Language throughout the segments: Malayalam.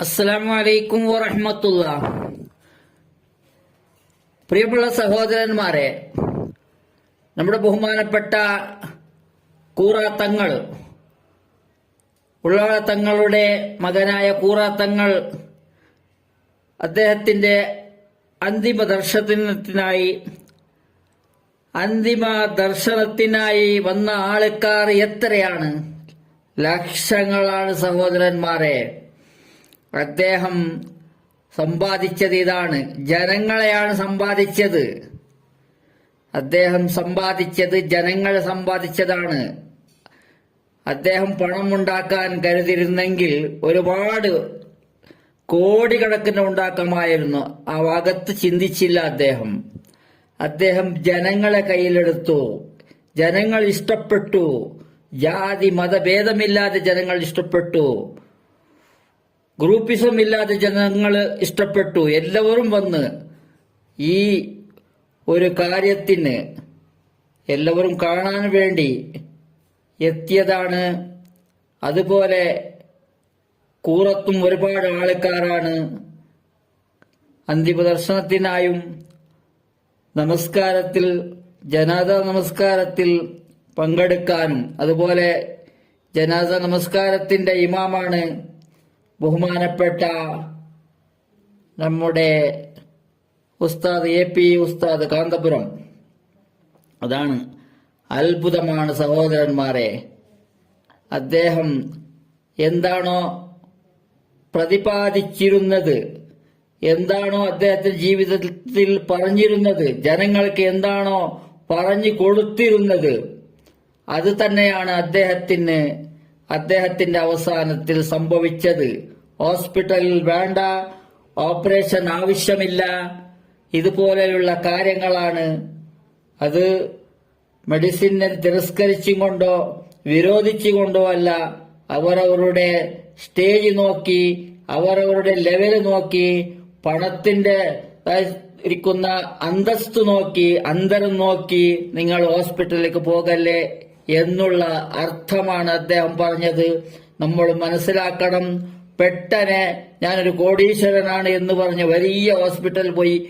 അസ്സലാമു അലൈക്കും വറഹമത്തുള്ള. പ്രിയമുള്ള സഹോദരന്മാരെ നമ്മുടെ ബഹുമാനപ്പെട്ട കൂറാത്തങ്ങൾ ഉള്ളവ തങ്ങളുടെ മകനായ കൂറാത്തങ്ങൾ അദ്ദേഹത്തിന്റെ അന്തിമ ദർശനത്തിനായി അന്തിമ ദർശനത്തിനായി വന്ന ആൾക്കാർ എത്രയാണ്? ലക്ഷങ്ങളാണ് സഹോദരന്മാരെ. അദ്ദേഹം സമ്പാദിച്ചത് ഇതാണ്. ജനങ്ങളെയാണ് സമ്പാദിച്ചത്. അദ്ദേഹം സമ്പാദിച്ചത് ജനങ്ങൾ സമ്പാദിച്ചതാണ്. അദ്ദേഹം പണം ഉണ്ടാക്കാൻ കരുതിരുന്നെങ്കിൽ ഒരുപാട് കോടിക്കണക്കിന് ഉണ്ടാക്കമായിരുന്നു. ആ ഭാഗത്ത് ചിന്തിച്ചില്ല അദ്ദേഹം. അദ്ദേഹം ജനങ്ങളെ കയ്യിലെടുത്തു. ജനങ്ങൾ ഇഷ്ടപ്പെട്ടു. ജാതി മതഭേദമില്ലാതെ ജനങ്ങൾ ഇഷ്ടപ്പെട്ടു. ഗ്രൂപ്പിസം ഇല്ലാതെ ജനങ്ങൾ ഇഷ്ടപ്പെട്ടു. എല്ലാവരും വന്ന് ഈ ഒരു കാര്യത്തിന് എല്ലാവരും കാണാൻ വേണ്ടി എത്തിയതാണ്. അതുപോലെ കൂറത്തും ഒരുപാട് ആൾക്കാരാണ്. അന്തിമ ദർശനത്തിനായും നമസ്കാരത്തിൽ ജനാദ നമസ്കാരത്തിൽ പങ്കെടുക്കാനും അതുപോലെ ജനാദ നമസ്കാരത്തിന്റെ ഇമാമാണ് ബഹുമാനപ്പെട്ട നമ്മുടെ ഉസ്താദ് എ പി ഉസ്താദ് കാന്തപുരം. അതാണ് അത്ഭുതമാണ് സഹോദരന്മാരെ. അദ്ദേഹം എന്താണോ പ്രതിപാദിച്ചിരുന്നത് എന്താണോ അദ്ദേഹത്തിന്റെ ജീവിതത്തിൽ പറഞ്ഞിരുന്നത് ജനങ്ങൾക്ക് എന്താണോ പറഞ്ഞു കൊടുത്തിരുന്നത് അത് തന്നെയാണ് അദ്ദേഹത്തിന് അദ്ദേഹത്തിന്റെ അവസാനത്തിൽ സംഭവിച്ചത്. ഹോസ്പിറ്റലിൽ വേണ്ട ഓപ്പറേഷൻ ആവശ്യമില്ല. ഇതുപോലെയുള്ള കാര്യങ്ങളാണ് അത് മെഡിസിനെ തിരസ്കരിച്ചും കൊണ്ടോ വിരോധിച്ചുകൊണ്ടോ അല്ല അവരവരുടെ സ്റ്റേജ് നോക്കി അവരവരുടെ ലെവൽ നോക്കി പണത്തിന്റെ ഇരിക്കുന്ന അന്തസ്തു നോക്കി അന്തരം നോക്കി നിങ്ങൾ ഹോസ്പിറ്റലിലേക്ക് പോകല്ലേ? എന്നുള്ള അർത്ഥമാണ് അദ്ദേഹം പറഞ്ഞത്. നമ്മൾ മനസ്സിലാക്കണം പെട്ടെന്ന് ഞാനൊരു കോടീശ്വരനാണ് എന്ന് പറഞ്ഞ് വലിയ ഹോസ്പിറ്റലിൽ പോയി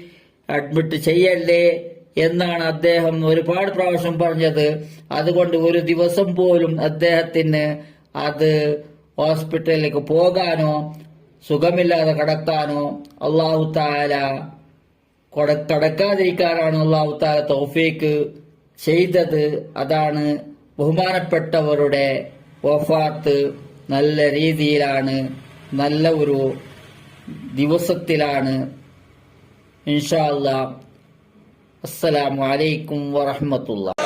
അഡ്മിറ്റ് ചെയ്യല്ലേ എന്നാണ് അദ്ദേഹം ഒരുപാട് പ്രാവശ്യം പറഞ്ഞത്. അതുകൊണ്ട് ഒരു ദിവസം പോലും അദ്ദേഹത്തിന് അത് ഹോസ്പിറ്റലിലേക്ക് പോകാനോ സുഖമില്ലാതെ കടക്കാനോ അള്ളാഹു താല കൊട- കടക്കാതിരിക്കാനാണ് അള്ളാഹു താല തൗഫീക്ക് ചെയ്തത്. അതാണ് ബഹുമാനപ്പെട്ടവരുടെ വഫാത്ത് നല്ല രീതിയിലാണ് നല്ല ഒരു ദിവസത്തിലാണ്. ഇൻഷാല്ല അസ്സലാമു അലൈക്കും വറഹ്മത്തുള്ളാഹി.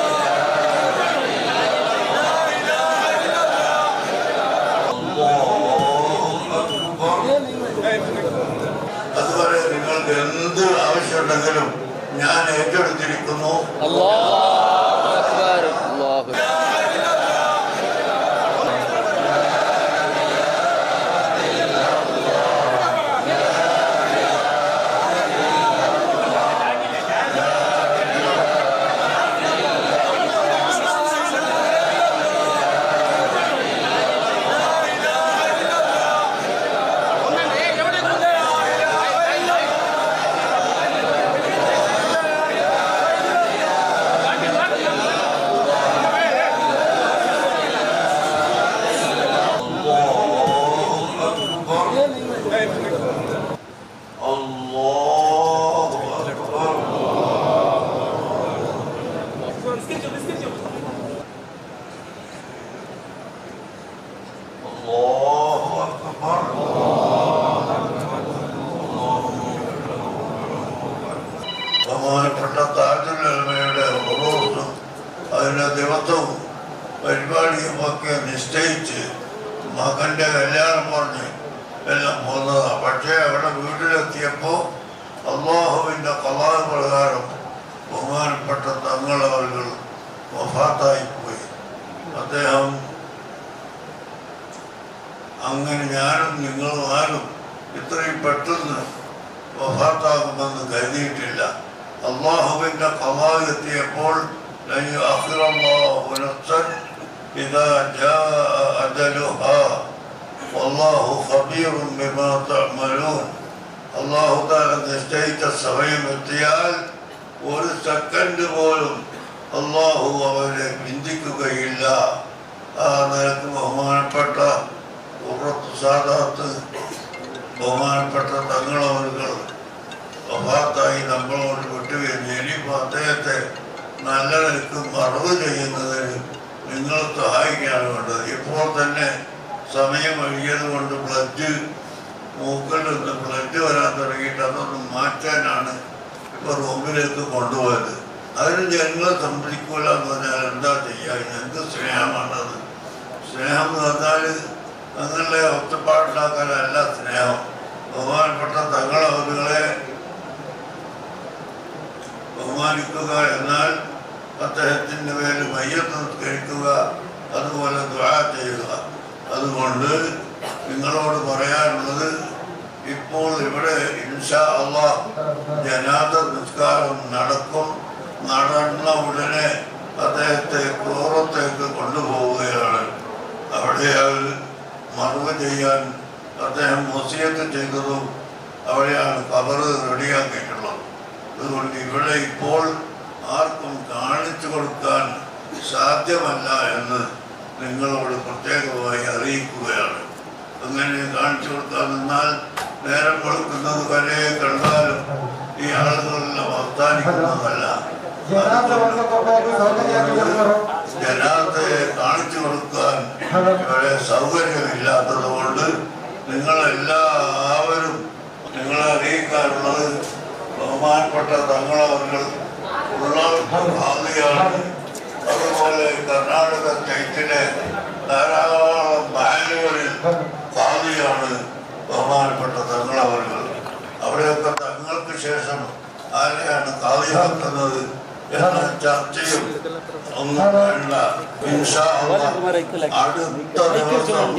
അതുപോലെ നിങ്ങൾക്ക് എന്ത് ആവശ്യമുണ്ടെങ്കിലും ഞാൻ ഏറ്റെടുത്തിരിക്കുന്നു. അല്ലാഹു അക്ബർ അല്ലാഹു അക്ബർ ബഹുമാനപ്പെട്ട താജുലമയുടെ ഉറൂസും അതിന്റെ ദിവസവും പരിപാടിയും ഒക്കെ നിശ്ചയിച്ച് മകന്റെ കല്യാണം പറഞ്ഞ് എല്ലാം പോന്നതാണ് പക്ഷേ അവരുടെ വീട്ടിലെത്തിയപ്പോൾ അള്ളാഹുവിന്റെ കലാ പ്രകാരം ബഹുമാനപ്പെട്ട തങ്ങൾ അവർകൾ വഫാത്തായിപ്പോയി. അദ്ദേഹം അങ്ങനെ ഞാനും നിങ്ങളും ആരും ഇത്രയും പെട്ടെന്ന് വഫാത്താകുമെന്ന് കരുതിയിട്ടില്ല. അള്ളാഹുവിന്റെ കലാ എത്തിയപ്പോൾ അഖിറല്ലാഹു നഫ്സൻ ഇതാ ജാ അജലുഹാ والله خبير بما تعملون അള്ളാഹു താല നിശ്ചയിച്ച സമയം എത്തിയാൽ ഒരു സെക്കൻഡ് പോലും അള്ളാഹു അവരെ ബന്ധിക്കുകയില്ല ആ നിലക്ക് ബഹുമാനപ്പെട്ട ഉറത്ത് സാദാത്ത് ബഹുമാനപ്പെട്ട തങ്ങളവരുകൾ വഫാത്തായി നമ്മളോട് വിട്ടുവരുന്നു ഇനിയിപ്പോൾ അദ്ദേഹത്തെ നല്ല നിലക്ക് മറവ് ചെയ്യുന്നതിന് നിങ്ങൾ സഹായിക്കുകയാണ് വേണ്ടത് ഇപ്പോൾ തന്നെ സമയം ഒഴിയത് കൊണ്ട് ബ്ലഡ് മൂക്കിൽ ബ്ലഡ് വരാൻ തുടങ്ങിയിട്ട് അതൊന്ന് മാറ്റാനാണ് ഇപ്പോൾ റൂമിലേക്ക് കൊണ്ടുപോയത്. അതിന് ജനങ്ങളെ സമ്മതിക്കൂല എന്ന് പറഞ്ഞാൽ എന്താ ചെയ്യുക എന്ത് സ്നേഹമാണത്? സ്നേഹം എന്ന് പറഞ്ഞാൽ അങ്ങനെ ഒറ്റപ്പാടുണ്ടാക്കാനല്ല സ്നേഹം ബഹുമാനപ്പെട്ട തങ്ങളവരുകളെ ബഹുമാനിക്കുക എന്നാൽ അദ്ദേഹത്തിന്റെ പേര് മയ്യത്ത് കഴിക്കുക അതുപോലെ ദ്വാ ചെയ്യുക അതുകൊണ്ട് നിങ്ങളോട് പറയാനുള്ളത് ഇപ്പോൾ ഇവിടെ ഇൻഷാ അള്ളാഹ് നിസ്കാരം നടക്കും. നടന്ന ഉടനെ അദ്ദേഹത്തെ പൂർവത്തേക്ക് കൊണ്ടുപോവുകയാണ്. അവിടെ അവർ മറവ് ചെയ്യാൻ അദ്ദേഹം മുസിയത്ത് ചെയ്തതും അവിടെയാണ് കബറ് റെഡിയാക്കിയിട്ടുള്ളത്. അതുകൊണ്ട് ഇവിടെ ഇപ്പോൾ ആർക്കും കാണിച്ചു കൊടുക്കാൻ സാധ്യമല്ല എന്ന് നിങ്ങളോട് പ്രത്യേകമായി അറിയിക്കുകയാണ്. അങ്ങനെ കാണിച്ചു കൊടുക്കാൻ നിന്നാൽ നേരം കൊടുക്കുന്നത് വരെ കണ്ടാലും ഈ ആളുകളെല്ലാം വർത്താനിക്കുന്നതല്ല ജനാത്തെ കാണിച്ചു കൊടുക്കാൻ ഇവിടെ സൗകര്യമില്ലാത്തത് കൊണ്ട് നിങ്ങളെല്ലാവരും നിങ്ങളെ അറിയിക്കാറുള്ളത് ബഹുമാനപ്പെട്ട തങ്ങളവർ ഉള്ള ഭാഗിയാണ് അതുപോലെ കർണാടക സ്റ്റേറ്റിലെ ധാരാളം ബാങ്കുകളിൽ ഭാഗിയാണ് ബഹുമാനപ്പെട്ട തങ്ങളവർ അവിടെയൊക്കെ ശേഷം ആരെയാണ് കാളിയാക്കുന്നത് എന്ന ചർച്ചയും ഒന്നും അടുത്ത ദിവസം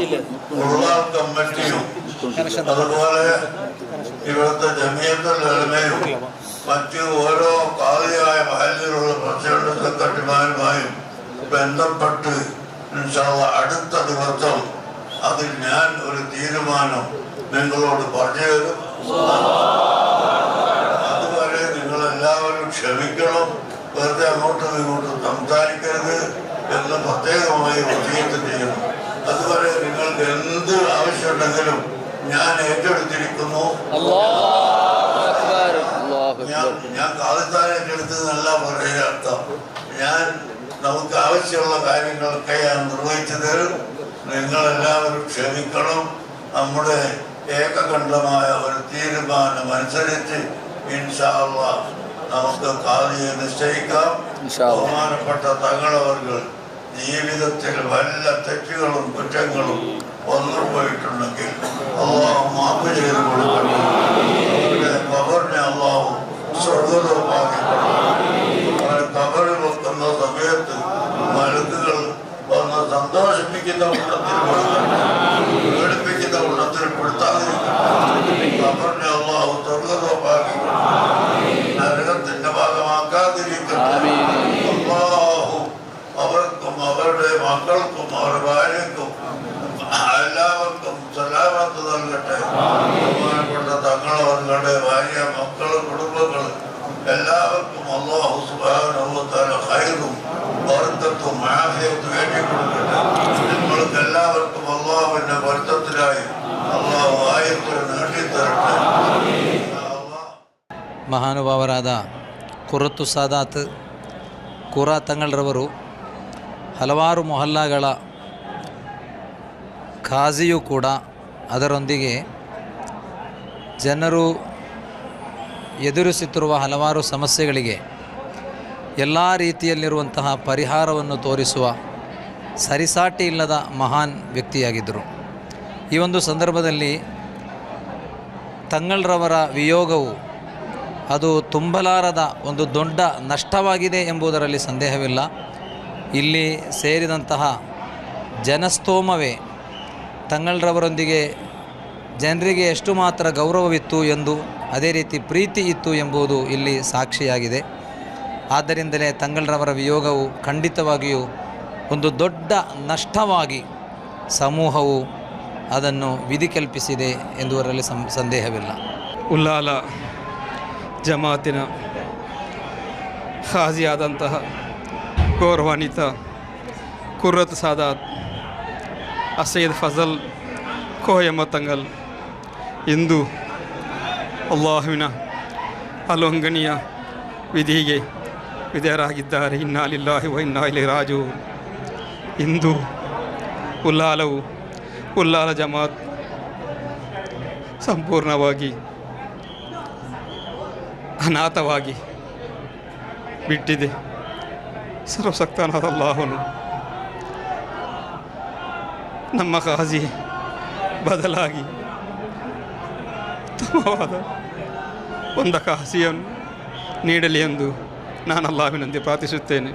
ഉള്ളാർ കമ്മിറ്റിയും അതുപോലെ ഇവിടുത്തെ ജമിയത്തുലമയും മറ്റ് ഓരോ കാതിയായ മഹലിലുള്ള പ്രസിഡന്റ് സെക്രട്ടറിമാരുമായും ബന്ധപ്പെട്ട് അടുത്ത ദിവസം അതിൽ ഞാൻ ഒരു തീരുമാനം നിങ്ങളോട് പറഞ്ഞു തരും അതുവരെ നിങ്ങൾ എല്ലാവരും ക്ഷമിക്കണം വെറുതെ അങ്ങോട്ടും ഇങ്ങോട്ടും സംസാരിക്കരുത് എന്ന് പ്രത്യേകമായി വസീയത്ത് ചെയ്യുന്നു. അതുപോലെ നിങ്ങൾക്ക് എന്ത് ആവശ്യമുണ്ടെങ്കിലും ഞാൻ ഏറ്റെടുത്തിരിക്കുന്നു. ഞാൻ കാലത്താൻ ഏറ്റെടുത്തതെന്നല്ല പറയുക അർത്ഥം. ഞാൻ നമുക്ക് ആവശ്യമുള്ള കാര്യങ്ങളൊക്കെ ഞാൻ നിർവഹിച്ചു തരും നിങ്ങളെല്ലാവരും ക്ഷമിക്കണം. നമ്മുടെ ഏകകണ്ഠമായ ഒരു തീരുമാനം അനുസരിച്ച് ഇൻഷാ അള്ളാഹ് നമുക്ക് കാതിയെ നിശ്ചയിക്കാം. ബഹുമാനപ്പെട്ട തങ്ങളവർക്ക് ജീവിതത്തിൽ വല്ല തെറ്റുകളും കുറ്റങ്ങളും വന്നു പോയിട്ടുണ്ടെങ്കിൽ അള്ളാഹു മാപ്പ് ചെയ്ത് കൊടുക്കണം അവരുടെ കബറിനെ അള്ളാഹു സ്വർഗതമാക്കി അവരെ കബറിൽ വെക്കുന്ന സമയത്ത് മരുന്നുകൾ വന്ന് സന്തോഷിപ്പിക്കുന്ന കൂട്ടത്തിൽ പെടുത്തണം എല്ലാവർക്കും അള്ളാഹു സുബാനുഭവത്താല ഹൈറും വർദ്ധത്വം ആഫിയത്തും വേണ്ടി കൊടുക്കട്ടെ നിങ്ങൾക്ക് എല്ലാവർക്കും അള്ളാഹുവിന്റെ വർദ്ധത്തിലായി അള്ളാഹു ആയത്തിൽ നേടിത്തരട്ടെ അള്ളാഹ് ಮಹಾನುಭಾವರಾದ ಕುರತ್ತು ಸಾದಾತ್ ಕುರ ತಂಗಳರವರು ಹಲವಾರು ಮೊಹಲ್ಲಾಗಳ ಖಾಜಿಯೂ ಕೂಡ ಅದರೊಂದಿಗೆ ಜನರು ಎದುರಿಸುತ್ತಿರುವ ಹಲವಾರು ಸಮಸ್ಯೆಗಳಿಗೆ ಎಲ್ಲ ರೀತಿಯಲ್ಲಿರುವಂತಹ ಪರಿಹಾರವನ್ನು ತೋರಿಸುವ ಸರಿಸಾಟಿ ಇಲ್ಲದ ಮಹಾನ್ ವ್ಯಕ್ತಿಯಾಗಿದ್ದರು. ಈ ಒಂದು ಸಂದರ್ಭದಲ್ಲಿ ತಂಗಳ್ರವರ ವಿಯೋಗವು ಅದು ತುಂಬಲಾರದ ಒಂದು ದೊಡ್ಡ ನಷ್ಟವಾಗಿದೆ ಎಂಬುದರಲ್ಲಿ ಸಂದೇಹವಿಲ್ಲ. ಇಲ್ಲಿ ಸೇರಿದಂತಹ ಜನಸ್ತೋಮವೇ ತಂಗಳ್ರವರೊಂದಿಗೆ ಜನರಿಗೆ ಎಷ್ಟು ಮಾತ್ರ ಗೌರವವಿತ್ತು ಎಂದು ಅದೇ ರೀತಿ ಪ್ರೀತಿ ಇತ್ತು ಎಂಬುದು ಇಲ್ಲಿ ಸಾಕ್ಷಿಯಾಗಿದೆ. ಆದ್ದರಿಂದಲೇ ತಂಗಳ್ರವರ ವಿಯೋಗವು ಖಂಡಿತವಾಗಿಯೂ ಒಂದು ದೊಡ್ಡ ನಷ್ಟವಾಗಿ ಸಮೂಹವು ಅದನ್ನು ವಿಧಿ ಕಲ್ಪಿಸಿದೆ ಎಂದುವರಲ್ಲಿ ಸಂ, ಸಂದೇಹವಿಲ್ಲ. ಉಲ್ಲಾಲ ಜಮಾತಿನ ಹಾಜಿಯಾದಂತಹ ಗೌರವಾನ್ವಿತ ಕುರತ್ ಸಾದಾತ್, ಅಸೈದ್ ಫಜಲ್ ಕೋಯಮತಂಗಲ್ ಇಂದು ಅಲ್ಲಾಹುವಿನ ಅಲೋಂಗನಿಯ ವಿಧಿಗೆ ವಿಧೇಯರಾಗಿದ್ದಾರೆ. ಇನ್ನಾಲಿಲ್ಲಾಹಿ ಇನ್ನಾಲಿ ರಾಜು ಇಂದು ಉಲ್ಲಾಲವು, ಉಲ್ಲಾಲ ಜಮಾತ್ ಸಂಪೂರ್ಣವಾಗಿ ಅನಾಥವಾಗಿ ಬಿಟ್ಟಿದೆ. ಸರ್ವಸಕ್ತನಾದ ಅಲ್ಲಾಹನು ನಮ್ಮ ಕಾಜಿ ಬದಲಾಗಿ ಉತ್ತಮವಾದ ಒಂದಕ ಹಸಿಯನ್ನು ನೀಡಲಿ ಎಂದು ನಾನು ಅಲ್ಲಾವಿನಂತೆ ಪ್ರಾರ್ಥಿಸುತ್ತೇನೆ.